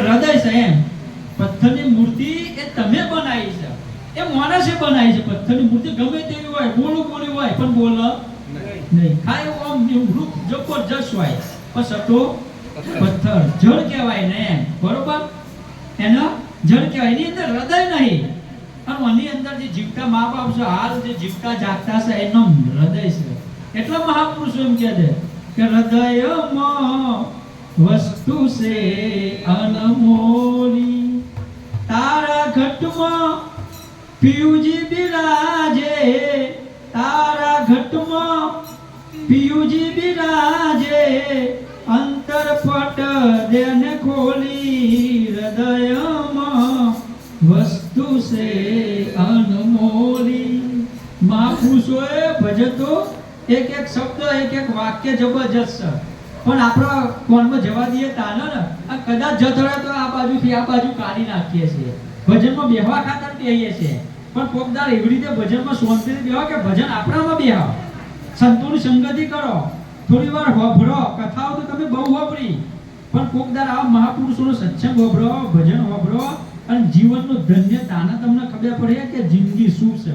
હૃદય છે એમ. પથ્થરની મૂર્તિ એ તમે બનાવી છે. એ માણસે બનાવી છે. પથ્થરની મૂર્તિ ગમે તેવી હોય, બોલું બોલી હોય, પણ બોલ નહીં. એવું આમ વૃક્ષ જબરજસ્ત હોય. પણ સટો પથ્થર. જળ કહેવાય ને એમ. બરોબર? એનો જળ કહેવાય. એની અંદર હૃદય નહીં. અને એની અંદર જે જીવતા મા બાપ છે, હાલ જે જીવતા જાગતા છે, એનો હૃદય છે. એટલા મહાપુરુષો એમ કહે છે કે હૃદયમાં વસ્તુ છે અનમોલી. તારા ઘટમાં પિયુજી બિરાજે. તારા ઘટમાં પિયુજી બિરાજે. અંતર પટ દેને ખોલી હૃદયમાં. વસ્તુ છે અનમોલી. મહાપુરુષોએ ભજતો એક એક શબ્દ એક એક વાક્ય જબરજસ્ત. પણ આપણો કોણમાં જવા દઈએ તાને ને આ કદાચ જતો રહે તો આ બાજુથી આ બાજુ કાઢી નાખીએ છીએ. ભજનમાં બેહવા ખાતર કહીએ છીએ. પણ કોકદાર એવી રીતે ભજનમાં શાંતિથી બેહો કે ભજન આપણામાં બેહો સંતોની સંગતિ કરો. થોડી વાર હોભળો. કથાઓ તો તમે બહુ હોભળી. પણ કોકદાર આવા મહાપુરુષોનો સત્સંગ હોભળો ભજન હોભળો અને જીવનનો ધન્ય તાને તમને ખબર પડે કે જિંદગી શું છે.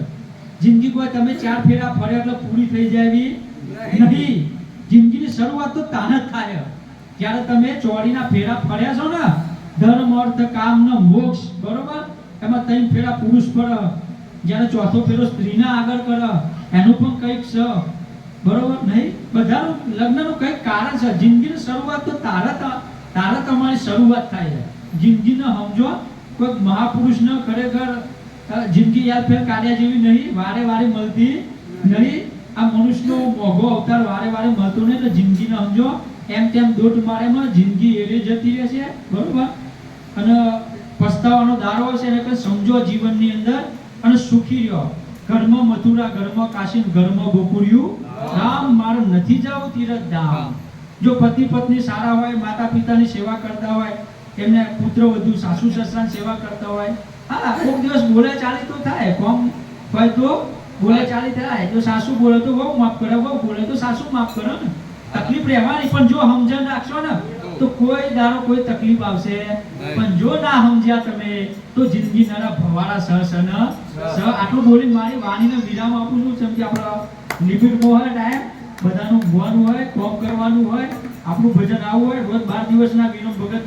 જિંદગી કોઈ તમે ચાર ફેરા ફર્યા એટલે પૂરી થઈ જાય નહીં. જિંદગીની શરૂઆત તો તાન જ થાય. જ્યારે તમે ચોરીના ફેરા ફર્યા છો ને, ધર્મ, અર્થ, કામ ને મોક્ષ, બરોબર? એમાં ત્રણ ફેરા પુરુષ પર. જ્યારે ચોથો ફેરો સ્ત્રીના આગળ કર એનું પણ કંઈક છે બરોબર? નહીં? બધાનું લગ્નનું કંઈક કારણ છે. જિંદગીની શરૂઆત તો તારા તારે તમારી શરૂઆત થાય છે. જિંદગીને સમજો. કોઈ મહાપુરુષને ખરેખર જિંદગી યાદ ફેર કાર્ય જેવી નહીં. વારે વારે મળતી નહીં. આ મનુષ્યનો મોઘો અવતાર વારે વારે મળતો નહીં જિંદગી જિંદગીને સમજો એમ તેમ દોટ મારેમાં જિંદગી એરી જતી રહેશે બરોબર? અને પસ્તાવાનો દારો છે એને કંઈ સમજો જીવનની અંદર અને સુખી રહ્યો ઘરમાં મથુરા ઘરમાં કાશી ને ઘરમાં ગોકુળિયું રામ મારે નથી જવું તીરથ ધામ. જો પતિ પત્ની સારા હોય માતા પિતાની સેવા કરતા હોય એમને પુત્ર વધુ સાસુ સસરાની સેવા કરતા હોય હા કોઈક દિવસ બોલે ચાલી તો થાય કોમ હોય તો બોલે ચાલી થાય. જો સાસુ બોલે તો બહુ માફ કરે બહુ બોલે તો સાસુ માફ કરે ને. તકલીફ રહેવાની પણ જો સમજણ રાખશો ને તો કોઈ દારો કોઈ તકલીફ આવશે. પણ જો ના સમજ્યા તમે તો જિંદગી નાના ભવાડા સહ સહ ન. સહ આટલું બોલી મારી વાણીને વિરામ આપું છું. જેમ કે આપણા લિમિટમાં હોય ટાઈમ બધાનું ભવાનું હોય કોમ કરવાનું હોય આપણું ભજન આવું હોય રોજ બાર દિવસના વિનોદ ભગત